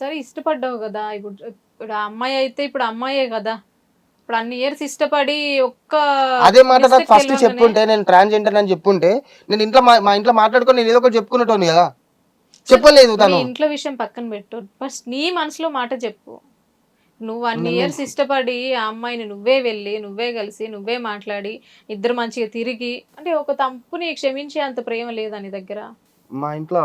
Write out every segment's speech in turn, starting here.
సరే ఇష్టపడ్డావు కదా. ఇప్పుడు ఇప్పుడు ఆ అమ్మాయి అయితే ఇప్పుడు అమ్మాయే కదా. ఇప్పుడు అన్ని ఇయర్స్ ఇష్టపడి ఒక్క అదే మాట నాకు mistake ఫస్ట్ తెలియగానే- చెప్పుంటే నేను ట్రాన్స్జెండర్ అని చెప్పుంటే నేను ఇంట్లో మా మా ఇంట్లో మాట్లాడుకొని నేను ఏదో ఒకటి చెప్పుకునేటోని కదా. చెప్పలేదు తను. ఇంట్లో విషయం పక్కన పెట్టు. ఫస్ట్ నీ మనసులో మాట చెప్పు. నువ్వు అన్ని ఇయర్స్ ఇష్టపడి ఆ అమ్మాయిని నువ్వే వెళ్ళి నువ్వే కలిసి నువ్వే మాట్లాడి ఇద్దరు మంచిగా తిరిగి అంటే ఒక తప్పుని క్షమించే అంత ప్రేమ లేదా నీ దగ్గర? మా ఇంట్లో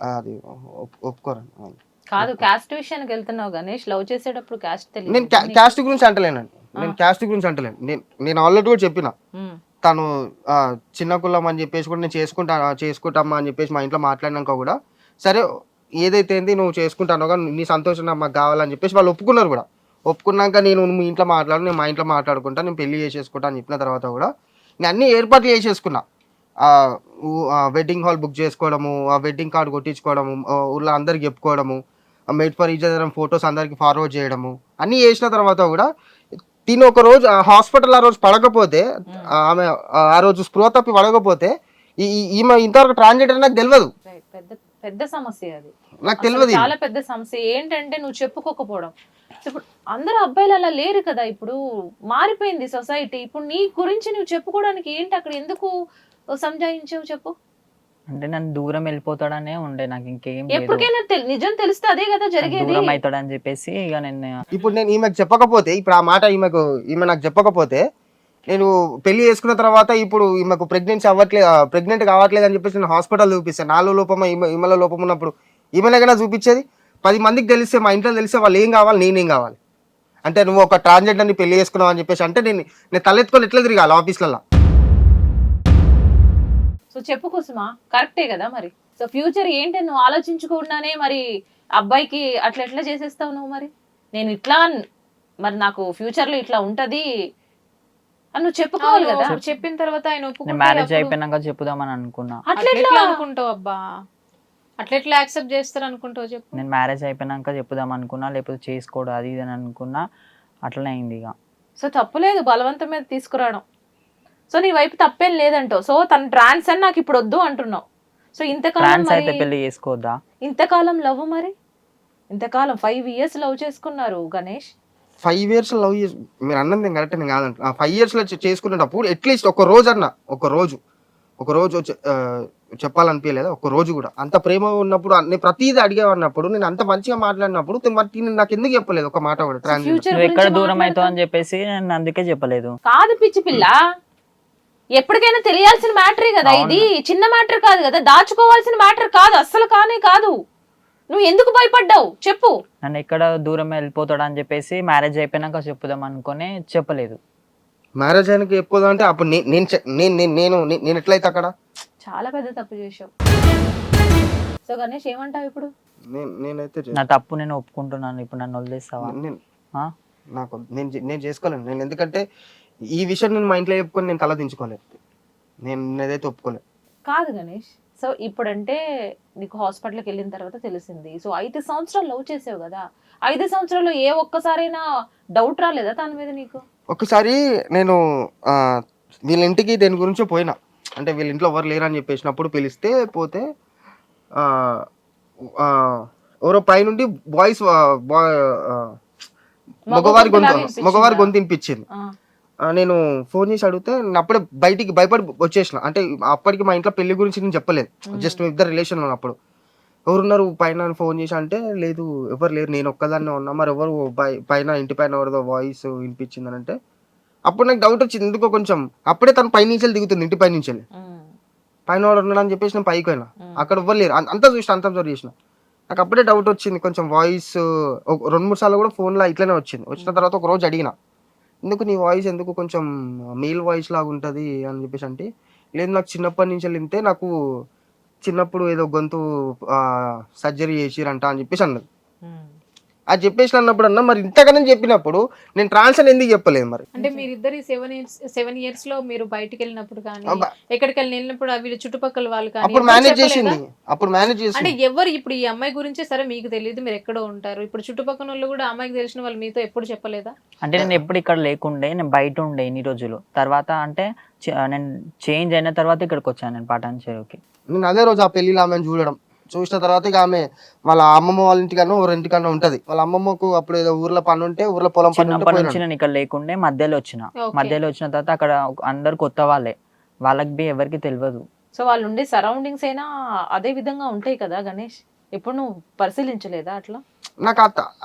అది ఒప్- ఒప్పుకోరండి. కాదు క్యాస్ట్ విషయానికి వెళ్తున్నావు గణేష్. లవ్ చేసేటప్పుడు క్యాస్ట్ నేను తెలియదు క్యా- క్యాస్ట్ గురించి అంటలేనండి. నేను క్యాస్ట్ గురించి అంటలేను. నేను నేను ఆల్రెడీ కూడా చెప్పిన. తను చిన్న కులం అని చెప్పేసి కూడా నేను చేసుకుంటా చేసుకుంటామా అని చెప్పేసి మా ఇంట్లో మాట్లాడినాక కూడా సరే ఏదైతే ఏంది నువ్వు చేసుకుంటానో కానీ నీ సంతోషం మాకు కావాలని చెప్పేసి వాళ్ళు ఒప్పుకున్నారు కూడా. ఒప్పుకున్నాక నేను మీ ఇంట్లో మాట్లాడు నేను మా ఇంట్లో మాట్లాడుకుంటా నేను పెళ్ళి చేసేసుకుంటా అని చెప్పిన తర్వాత కూడా నేను అన్ని ఏర్పాట్లు చేసేసుకున్నా. వెడ్డింగ్ హాల్ బుక్ చేసుకోవడము ఆ వెడ్డింగ్ కార్డు కొట్టించుకోవడము ఊళ్ళో అందరికి చెప్పుకోవడము made for each other photos అందరికి ఫార్వర్డ్ చేయడము అన్నీ చేసిన తర్వాత కూడా తిని ఒక రోజు హాస్పిటల్ ఆ రోజు పడకపోతే ఆ ఆమె ఆ- రోజు స్పృహ తప్పి పడకపోతే ఈ ఈమె ఇంతవరకు ట్రాన్స్జెండర్ నాకు తెలియదు. పెద్ద పెద్ద సమస్య అది. నాకు తెలియదు చాలా పెద్ద సమస్య. ఏంటంటే నువ్వు చెప్పుకోకపోవడం. ఇప్పుడు అందరు అబ్బాయిలు అలా లేరు కదా ఇప్పుడు మారిపోయింది సొసైటీ ఇప్పుడు నీ గురించి నువ్వు చెప్పుకోవడానికి ఏంటి అక్కడ? ఎందుకు సంజాయించావు చెప్పు. అంటే నన్ను దూరం వెళ్ళిపోతాడనే ఉండే నాకు ఇంకేం లేదు. ఎప్పటికైనా తెల్- నిజం తెలిస్తే అదే కదా జరిగేది. దూరం అవుతాడని చెప్పేసి ఇక నేను ఇప్పుడు నేను ఈమెకు చెప్పకపోతే ఇప్పుడు ఆ మాట ఈమెకు ఈమె నాకు చెప్పకపోతే నేను పెళ్ళి చేసుకున్న తర్వాత ఇప్పుడు ఈమెకు ప్రెగ్నెన్సీ అవ్వట్లేదు ప్రెగ్నెంట్ కావట్లేదు అని చెప్పేసి నేను హాస్పిటల్ చూపిస్తాను. నాలో లోపం ఈమె ఈమెలో లోపం ఉన్నప్పుడు ఈమెనైనా చూపించేది? పది మందికి తెలిస్తే మా ఇంట్లో తెలిస్తే వాళ్ళు ఏం కావాలి నేనేం కావాలి? అంటే నువ్వు ఒక ట్రాన్స్జెండర్ని పెళ్ళి చేసుకున్నావు అని చెప్పేసి అంటే నేను నేను తలెత్తుకొని ఎట్లా తిరగాలి ఆఫీస్లలో? సో చెప్పు కుసుమా కరెక్టే కదా మరి? సో ఫ్యూచర్ ఏంటి? నువ్వు ఆలోచించకుండానే మరి అబ్బాయికి అట్లా ఎట్లా చేసేస్తావు నువ్వు మరి? నేను ఇట్లా మరి నాకు ఫ్యూచర్లో ఇట్లా ఉంటది అని నువ్వు చెప్పుకోవాలి కదా? చెప్పిన తర్వాత ఆయన మ్యారేజ్ అయిపోయినాక చెప్పుదామని అనుకున్నా. అట్లా అనుకుంటావు అబ్బా? అట్లా ఎట్లా యాక్సెప్ట్ చేస్తారు అనుకుంటావు చెప్పు? నేను మ్యారేజ్ అయిపోయినాక చెప్పుదాం అనుకున్నా లేకపోతే చేసుకోడు అది ఇది అని అనుకున్నా అట్లనే అయింది ఇక. సో తప్పులేదు బలవంతం మీద తీసుకురావడం. సో నీ వైపు తప్పేం లేదంటావు. సో తన ట్రాన్స్ అని నాకు ఇప్పుడు వద్దు అంటున్నావు. సో ఇంతకాలం ట్రాన్స్ అయితే మరి పెళ్ళి చేసుకోవద్దా ఇంతకాలం లవ్ మరి? ఇంతకాలం ఫైవ్ ఇయర్స్ లవ్ చేసుకున్నారు గణేష్. ఫైవ్ ఇయర్స్ లవ్ మీరు అన్నది నేను కరెక్ట్ నేను కాదంట ఆ ఫైవ్ ఇయర్స్లో చేసుకునేటప్పుడు అట్లీస్ట్ ఒక రోజు అన్న ఒక రోజు. ఒక రోజు వచ్చి- ఆ, చెప్పాలనిపించలేదు? ఒక రోజు కూడా. అంత ప్రేమ ఉన్నప్పుడు నేను ప్రతిదీ అడిగేవన్నప్పుడు నేను అంత మంచిగా మాట్లాడినప్పుడు తి- మరి తిని నాకు ఎందుకు చెప్పలేదు ఒక మాట కూడా ట్రాన్స్ ఫ్యూచర్ నువ్వు ఎక్కడ దూరం అవుతావు అని చెప్పేసి నేను అందుకే చెప్పలేదు. కాదు పిచ్చి పిల్ల. ఎప్పటికైనా తెలియాల్సిన మ్యాటరే కదా ఇది. చిన్న మ్యాటర్ కాదు కదా. దాచుకోవాల్సిన మ్యాటర్ కాదు. అస్సలు కానే కాదు. నువ్వు ఎందుకు భయపడ్డావు? చెప్పు. నన్ను ఎక్కడ దూరం వెళ్ళిపోతాడు అని చెప్పేసి మ్యారేజ్ అయిపోయినాక చెప్పుదాం అనుకుని చెప్పలేదు. మ్యారేజ్ అయినకి చెప్పదు అంటే అప్పుడు నేను నేను నేను ఎట్లయితే అక్కడ? చాలా పెద్ద తప్పు చేసావు సో గణేష్ ఏమంటావు ఇప్పుడు? నేను నేనైతే నా తప్పు నేను ఒప్పుకుంటున్నాను. ఇప్పుడు నన్ను వదిలేస్తావా నేను ఆ? నాకు నేను నేను చేసుకోలేను. నేను ఎందుకంటే ఈ విషయం నేను మా ఇంట్లో చెప్పుకొని నేను తల దించుకోలేదు. నేను నేనైతే ఒప్పుకోలేదు. కాదు గణేష్. సో ఇప్పుడంటే నీకు హాస్పిటల్కి వెళ్ళిన తర్వాత తెలిసింది. సో ఐదు సంవత్సరాలు లవ్ చేసావు కదా. ఐదు సంవత్సరాలు ఏ ఒక్కసారైనా డౌట్ రాలేదా దాని మీద నీకు? ఒకసారి నేను ఆ, వీళ్ళ ఇంటికి దేని గురించో పోయినా. అంటే వీళ్ళ ఇంట్లో ఎవరు లేరని చెప్పేసినప్పుడు పిలిస్తే పోతే ఆ, ఆ, ఎవరో పైనుండి బాయ్స్ మగవారి గొంతు? మగవారి గొంతు వినిపించింది. ఆ, నేను ఫోన్ చేసి అడిగితే నేను అప్పుడే బయటికి భయపడి వచ్చేసిన. అంటే అప్పటికి మా ఇంట్లో పెళ్ళి గురించి నేను చెప్పలేదు. జస్ట్ ఇద్దరు రిలేషన్ ఉన్నప్పుడు ఎవరున్నారు? పైన ఫోన్ చేసి అంటే లేదు ఎవరు లేరు నేను ఒక్కదాన్నే ఉన్నా. మరి ఎవరు పైన ఇంటి పైన ఎవరిదో వాయిస్ వినిపించింది అని అంటే అప్పుడు నాకు డౌట్ వచ్చింది. ఎందుకో కొంచెం అప్పుడే తను పై నుంచి దిగుతుంది ఇంటి పై నుంచి ఉమ్, పైన వాడు ఉన్నాడు అని చెప్పేసి నేను పైకి పోయినా. అక్కడ ఎవ్వరు లేరు. అంతా చూసిన అంతా చూసి చేసిన. నాకు అప్పుడే డౌట్ వచ్చింది. కొంచెం వాయిస్ రెండు మూడు సార్లు కూడా ఫోన్లో ఇట్లనే వచ్చింది. వచ్చిన తర్వాత ఒక రోజు అడిగిన. ఎందుకు నీ వాయిస్ ఎందుకు కొంచెం మేల్ వాయిస్ లాగా ఉంటుంది అని చెప్పేసి అంటే లేదు నాకు చిన్నప్పటి నుంచి వెళ్తే నాకు చిన్నప్పుడు ఏదో గొంతు సర్జరీ చేసిరంట అని చెప్పేసి అన్నది అది చెప్పేసి అన్నప్పుడు అన్న మరి ఇంతకన్నా చెప్పినప్పుడు నేను ట్రాన్స్ అని ఎందుకు చెప్పలేదు మరి? అంటే మీరిద్దరు సెవెన్ ఇయర్స్ సెవెన్ ఇయర్స్లో మీరు బయటికి వెళ్ళినప్పుడు కానీ. ఎక్కడికి వెళ్ళి వెళ్ళినప్పుడు ఆ వీళ్ళ చుట్టుపక్కల వాళ్ళు కానీ అప్పుడు ఎవరు మేనేజ్? చేసింది. అప్పుడు మేనేజ్ అంటే చేసింది ఎవరు ఇప్పుడు ఈ అమ్మాయి గురించే సరే మీకు తెలియదు మీరు ఎక్కడో ఉంటారు. ఇప్పుడు చుట్టుపక్కల వాళ్ళు కూడా అమ్మాయికి తెలిసిన వాళ్ళు మీతో ఎప్పుడు చెప్పలేదా? అంటే నేను ఎప్పుడు ఇక్కడ లేకుండే నేను బయట ఉండే ఇన్ని రోజులు. తర్వాత అంటే నేను చేంజ్ అయిన తర్వాత ఇక్కడికి వచ్చాను నేను పటాన్ చెరువుకి. నేను అదే రోజు ఆ ఆమెను చూడడం. చూసిన తర్వాత ఇక ఆమె వాళ్ళ అమ్మమ్మ వాళ్ళ ఇంటికన్నా ఊరి ఇంటికన్నా ఉంటది. వాళ్ళ అమ్మమ్మకు అప్పుడు ఏదో ఊర్లో పని ఉంటే ఊర్లో పొలం పని ఉంటే చిన్నప్పటి నుంచి పోయినాడు. నేను ఇక్కడ లేకుండే మధ్యలో వచ్చిన. మధ్యలో వచ్చిన తర్వాత అక్కడ అందరు కొత్త వాళ్ళే. వాళ్ళకి బి ఎవరికి తెలియదు. సో వాళ్ళు ఉండే సరౌండింగ్స్ అయినా అదే విధంగా ఉంటాయి కదా గణేష్? ఎప్పుడు నువ్వు పరిశీలించలేదా అట్లా? నాకు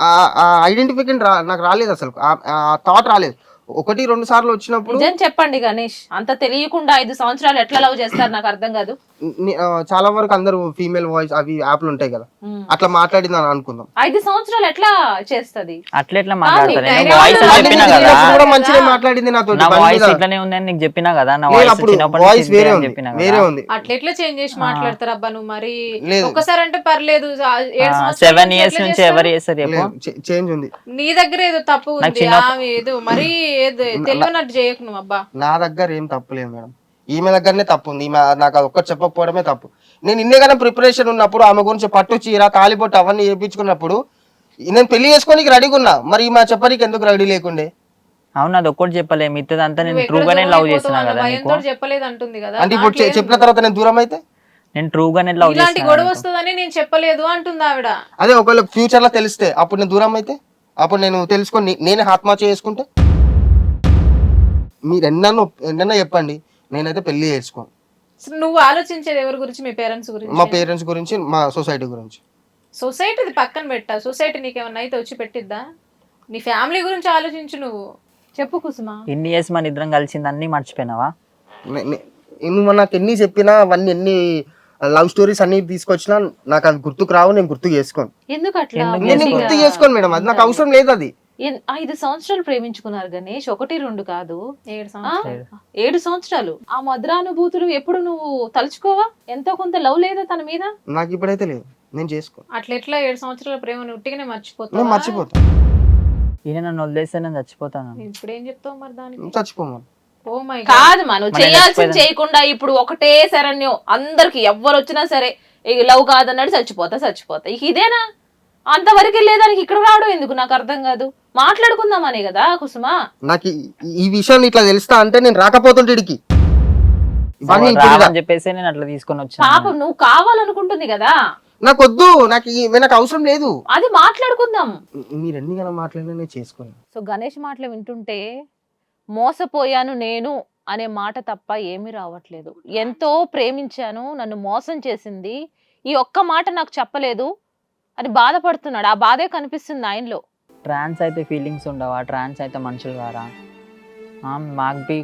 ఆ ఐడెంటిఫికేషన్ రా నాకు రాలేదు అసలు. ఆ థాట్ రాలేదు. ఒకటి రెండు సార్లు వచ్చినప్పుడు నిజం చెప్పండి గణేష్. అంత తెలియకుండా ఐదు సంవత్సరాలు ఎట్లా లవ్ చేస్తారు? నాకు అర్థం కాదు. ని- ఆ, చాలా వరకు అందరూ ఫీమేల్ వాయిస్ అవి యాప్లు ఉంటాయి కదా. అట్లా మాట్లాడింది అని అనుకుందాం. ఐదు సంవత్సరాలు ఎట్లా చేస్తది? అట్లా ఎట్లా నేను వాయిస్ చెప్పినా కదా. కూడా మంచిగా మాట్లాడింది నాతో నా వాయిస్ ఇట్లానే ఉందని నీకు చెప్పినా కదా? నా వాయిస్ అప్పుడు చిన్నప్పటి వాయిస్ నుంచి వేరే ఇంతే అని ఉంది. చెప్పినా వేరే కదా ఉంది. అట్లా ఎట్లా చేంజ్ చేసి మాట్లాడతారు అబ్బా నువ్వు మరి? లేదు. ఒక్కసారి అంటే పర్లేదు. ఆ ఏడు సంవత్సరాల సెవెన్ ఇయర్స్ ఎట్లా నుంచి చేస్తారు? ఎవరు చేస్తారు చెప్పు. చేంజ్ ఉంది. నీ దగ్గర ఏదో తప్పు ఉంది ఆమె ఏదో. మరీ ఏదో తెలియనట్టు చేయకు నువ్వు అబ్బా. నా దగ్గర ఏం తప్పులేదు మేడం. ఈమె దగ్గరనే తప్పు ఉంది. ఈమె నాకు అది ఒక్కటి చెప్పకపోవడమే తప్పు. నేను ఇన్నేగానే ప్రిపరేషన్ ఉన్నప్పుడు ఆమె గురించి పట్టు చీర తాలిబొట్టు అవన్నీ చేయించుకున్నప్పుడు నేను పెళ్ళి చేసుకోనికి రెడీగా ఉన్నా మరి ఈమె చెప్పడానికి ఎందుకు రెడీ లేకుండే? అవును అది ఒక్కటి చెప్పలే మిగతాదంతా నేను ట్రూగానే లవ్ అన్న కదా నీకు? చెప్పలేదు అంటుంది కదా. అంటే ఇప్పుడు చె- చెప్పిన తర్వాత నేను దూరం అయితే నేను ట్రూగానే లవ్ ఇలాంటి గొడవ వస్తుందని నేను చెప్పలేదు అంటుంది ఆవిడ. అదే ఒకవేళ ఫ్యూచర్లో తెలిస్తే అప్పుడు నేను దూరం అయితే అప్పుడు నేను తెలుసుకొని నేనే ఆత్మహత్య చేసుకుంటే? మీరు ఎన్నో ఎన్నన్నా చెప్పండి. నేనైతే పెళ్ళి చేసుకోను అసలు నువ్వు ఆలోచించేది ఎవరి గురించి? మీ పేరెంట్స్ మా గురించి పేరెంట్స్ గురించి మా సొసైటీ గురించి. సొసైటీది పక్కన పెట్టా. సొసైటీ నీకేమన్నా అయితే వచ్చి పెట్టిద్దా? నీ ఫ్యామిలీ గురించి ఆలోచించు నువ్వు. చెప్పు కుసుమ. ఇన్ని ఇయర్స్ మన ఇద్దరం కలిసింది అన్ని మర్చిపోయినావా? నువ్వు నాకు ఎన్ని చెప్పినా అవన్నీ ఎన్ని లవ్ స్టోరీస్ అన్ని తీసుకొచ్చినా నాకు అది గుర్తుకు రావు నేను గుర్తు చేసుకోను. ఎందుకు అట్లా? నేను గుర్తు చేసుకోను మేడం. అది నాకు అవసరం లేదు అది. ఐదు సంవత్సరాలు ప్రేమించుకున్నారు గణేష్. ఒకటి రెండు కాదు. ఏడు? సంవత్సరాలు. ఏడు సంవత్సరాలు. ఆ మధురానుభూతులు ఎప్పుడు నువ్వు తలుచుకోవా? ఎంతో కొంత లవ్ లేదా తన మీద? నాకు ఇప్పుడైతే లేదు. నేను చేసుకోను. అట్లా ఎట్లా ఏడు సంవత్సరాల ప్రేమను ఉట్టిగానే నేను మర్చిపోతావు మర్చిపోతాను ఈయన నన్ను వదిలేస్తే నేను చచ్చిపోతాను ఇప్పుడు ఏం చెప్తావు మరి దానికి? చచ్చిపోమను. ఓ మై కాదు మా నువ్వు మరి నేను చేయాల్సింది. చేయకుండా ఇప్పుడు ఒకటే శరణ్యం. అందరికి ఎవ్వరు వచ్చినా సరే లవ్ కాదన్నాడు చచ్చిపోతా చచ్చిపోతా. ఇక ఇదేనా? అంతవరకు వెళ్ళేదానికి ఇక్కడ రావడం ఎందుకు? నాకు అర్థం కాదు. మాట్లాడుకుందామనే కదా కుసుమా? నాకు ఈ- విషయం ఇట్లా తెలుస్తా అంటే నేను చెప్పేసి నేను అట్లా తీసుకొని వచ్చాను. పాపం నువ్వు కావాలనుకుంటుంది కదా? నాకు వద్దు నాకు నాకు అవసరం లేదు. అది మాట్లాడుకుందాం. మీరు ఎన్ని గల మాట్లాడినా నేను చేసుకోను. సో గణేష్ మాటలు వింటుంటే మోసపోయాను నేను అనే మాట తప్ప ఏమీ రావట్లేదు. ఎంతో ప్రేమించాను నన్ను మోసం చేసింది. ఈ ఒక్క మాట నాకు చెప్పలేదు. అని బాధపడుతున్నాడు. ఆ బాధే కనిపిస్తుంది ఆయనలో. ట్రాన్స్ అయితే ఫీలింగ్స్ ఉండవా? ట్రాన్స్ అయితే మనుషులు కారా ఆ, మాకు బి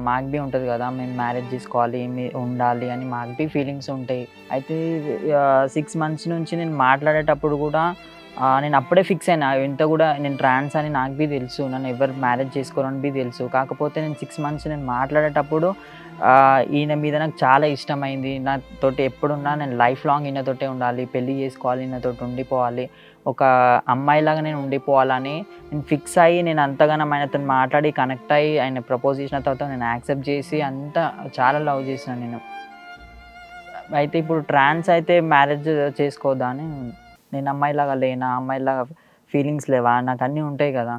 మాకు బి ఉంటుంది కదా మేము మ్యారేజ్ చేసుకోవాలి ఉండాలి అని మాకు బి ఫీలింగ్స్ ఉంటాయి. అయితే సిక్స్ మంత్స్ నుంచి నేను మాట్లాడేటప్పుడు కూడా నేను అప్పుడే ఫిక్స్ అయినా. ఇంత కూడా నేను ట్రాన్స్ అని నాకు బి తెలుసు. నన్ను ఎవరు మ్యారేజ్ చేసుకోరని బి తెలుసు. కాకపోతే నేను సిక్స్ మంత్స్ నేను మాట్లాడేటప్పుడు ఈయన మీద నాకు చాలా ఇష్టమైంది. నాతోటి ఎప్పుడున్నా నేను లైఫ్ లాంగ్ ఈయనతోటే ఉండాలి. పెళ్ళి చేసుకోవాలి ఈయనతోటి ఉండిపోవాలి. ఒక అమ్మాయిలాగా నేను ఉండిపోవాలని నేను ఫిక్స్ అయ్యి నేను అంతగానం ఆయనతో మాట్లాడి కనెక్ట్ అయ్యి ఆయన ప్రపోజ్ చేసిన తర్వాత నేను యాక్సెప్ట్ చేసి అంతా చాలా లవ్ చేసిన నేను. అయితే ఇప్పుడు ట్రాన్స్ అయితే మ్యారేజ్ చేసుకోవద్దా అని నేను అమ్మాయిలాగా లేనా అమ్మాయిలాగా ఫీలింగ్స్ లేవా? నాకు అన్నీ ఉంటాయి కదా.